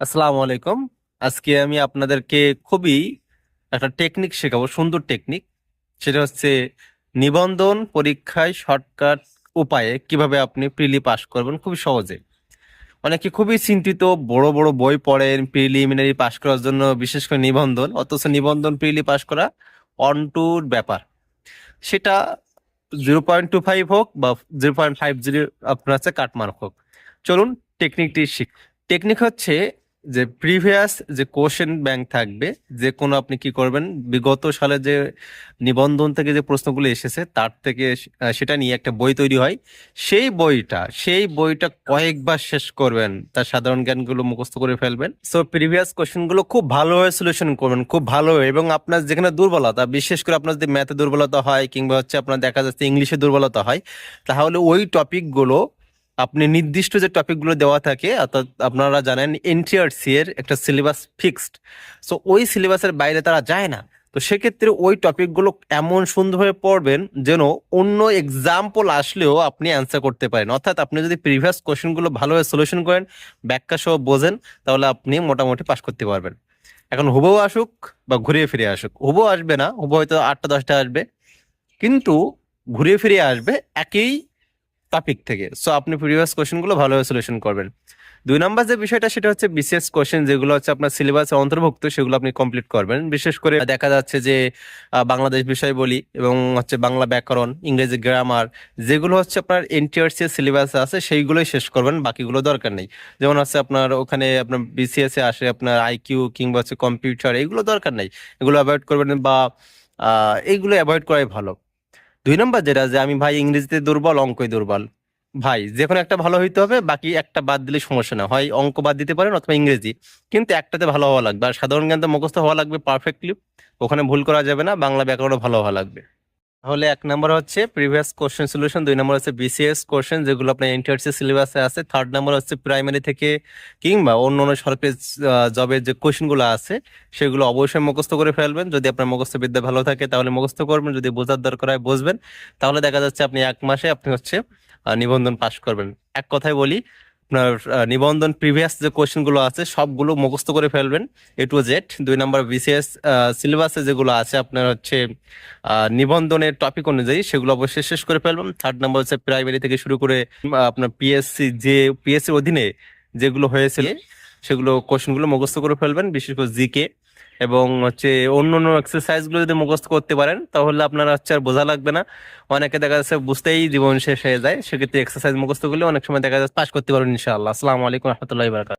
আসসালামু আলাইকুম। আজকে আমি আপনাদেরকে খুবই একটা টেকনিক শেখাবো, সুন্দর টেকনিক। সেটা হচ্ছে নিবন্ধন, পরীক্ষায় শর্টকাট উপায়ে কীভাবে আপনি প্রিলি পাস করবেন খুবই সহজে। অনেকে খুবই চিন্তিত, বড় বড় বই পড়েন প্রিলিমিনারি পাস করার জন্য, বিশেষ করে নিবন্ধন। অথচ নিবন্ধন, প্রিলি পাস করা অন টুর ব্যাপার। সেটা জিরো পয়েন্ট টু ফাইভ হোক বা জিরো পয়েন্ট ফাইভ জিরো, আপনার কাটমার্ক হোক। চলুন টেকনিকটি শিখ। টেকনিক হচ্ছে যে প্রিভিয়াস যে কোশ্চেন ব্যাংক থাকবে, যে কোনো আপনি কি করবেন? বিগত সালে যে নিবন্ধন থেকে যে প্রশ্নগুলো এসেছে, তার থেকে সেটা নিয়ে একটা বই তৈরি হয়। সেই বইটা সেই বইটা কয়েকবার শেষ করবেন, তার সাধারণ জ্ঞানগুলো মুখস্থ করে ফেলবেন। সো প্রিভিয়াস কোশ্চেনগুলো খুব ভালোভাবে সলিউশন করবেন, খুব ভালো এবং আপনার যেখানে দুর্বলতা, বিশেষ করে আপনার যদি ম্যাথে দুর্বলতা হয়, কিংবা হচ্ছে আপনার দেখা যাচ্ছে ইংলিশে দুর্বলতা হয়, তাহলে ওই টপিকগুলো আপনি নির্দিষ্ট যে টপিকগুলো দেওয়া থাকে, অর্থাৎ আপনারা জানেন এনটিআরসি এর একটা সিলেবাস ফিক্সড সো ওই সিলেবাসের বাইরে তারা যায় না। তো সেক্ষেত্রে ওই টপিকগুলো এমন সুন্দরভাবে পড়বেন যেন অন্য এক্সাম্পল আসলেও আপনি অ্যান্সার করতে পারেন। অর্থাৎ আপনি যদি প্রিভিয়াস কোশ্চেনগুলো ভালোভাবে সলিউশন করেন, ব্যাখ্যা সহ বোঝেন, তাহলে আপনি মোটামুটি পাশ করতে পারবেন। এখন হুবহু আসুক বা ঘুরিয়ে ফিরে আসুক। হুবহু আসবে না, হুবহু হয়তো আটটা, দশটা আসবে। কিন্তু ঘুরিয়ে ফিরে আসবে, একই টপিক থেকে। সো আপনি প্রিভিয়াস কোশ্চেনগুলো ভালোভাবে সলিউশন করবেন। দুই নম্বর যে বিষয়টা, সেটা হচ্ছে বিশেষ কোশ্চেন যেগুলো হচ্ছে আপনার সিলেবাসে অন্তর্ভুক্ত, সেগুলো আপনি কমপ্লিট করবেন। বিশেষ করে দেখা যাচ্ছে যে বাংলাদেশ বিষয় বলি এবং হচ্ছে বাংলা ব্যাকরণ, ইংরেজি গ্রামার যেগুলো হচ্ছে আপনার এনটিআরসি সিলেবাসে আছে, সেইগুলোই শেষ করবেন, বাকিগুলো দরকার নেই। যেমন হচ্ছে আপনার ওখানে আপনার বিসিএস এ আসে আপনার আইকিউ কিংবা হচ্ছে কম্পিউটার এগুলো দরকার নেই। এগুলো অ্যাভয়েড করবেন বা এইগুলো অ্যাভয়েড করাই ভালো। দুই নম্বর যেটা যে আমি ভাই ইংরেজিতে দুর্বল, অঙ্কই দুর্বল। ভাই যে কোনো একটা ভালো হইতে হবে, বাকি একটা বাদ দিলে সমস্যা না। হয় অঙ্ক বাদ দিতে পারেন অথবা ইংরেজি। কিন্তু একটাতে ভালো হওয়া লাগবে। আর সাধারণ জ্ঞান তো মুখস্থ হওয়া লাগবে পারফেক্টলি ওখানে ভুল করা যাবে না, বাংলা ব্যাকরণও ভালো হওয়া লাগবে। তাহলে এক নম্বর হচ্ছে প্রিভিয়াস কোশ্চেন সলিউশন দুই নম্বর হচ্ছে বিসিএস কোশ্চেন যেগুলো আপনার এনটিআরসি সিলেবাসে আছে। থার্ড নম্বর হচ্ছে প্রাইমারি থেকে কিংবা অন্য অন্য সরকারি জবের যে কোশ্চেনগুলো আছে, সেগুলো অবশ্যই মুখস্থ করে ফেলবেন। যদি আপনার মুখস্থ বিদ্যা ভালো থাকে, তাহলে মুখস্থ করবেন। যদি বোঝার দরকার হয়, বুঝবেন। তাহলে দেখা যাচ্ছে আপনি এক মাসে আপনি হচ্ছে নিবন্ধন পাশ করবেন। এক কথায় বলি আপনার নিবন্ধন প্রিভিয়াস যে কোয়েশ্চেনগুলো আছে সবগুলো মুখস্থ করে ফেলবেন এ টু জেড দুই নম্বর বিসিএস সিলেবাসে যেগুলো আছে আপনার হচ্ছে নিবন্ধনের টপিক অনুযায়ী সেগুলো অবশ্যই শেষ করে ফেলবেন। থার্ড নম্বর হচ্ছে প্রাইমারি থেকে শুরু করে আপনার পিএসসি যে পিএসসির অধীনে যেগুলো হয়েছিল সেগুলো কোশ্চেনগুলো মুখস্থ করে ফেলবেন বিশেষ করে জিকে এবং হচ্ছে অন্য অন্য এক্সারসাইজগুলো যদি মুখস্থ করতে পারেন, তাহলে আপনার হচ্ছে আর বোঝা লাগবে না। অনেকে দেখা যাচ্ছে বুঝতেই জীবন শেষ হয়ে যায়, সেক্ষেত্রে এক্সারসাইজ মুখস্থ করলে অনেক সময় দেখা যাচ্ছে পাশ করতে পারবেন ইনশাআল্লাহ। আসসালামু আলাইকুম রহমতুল্লাহ বারকাত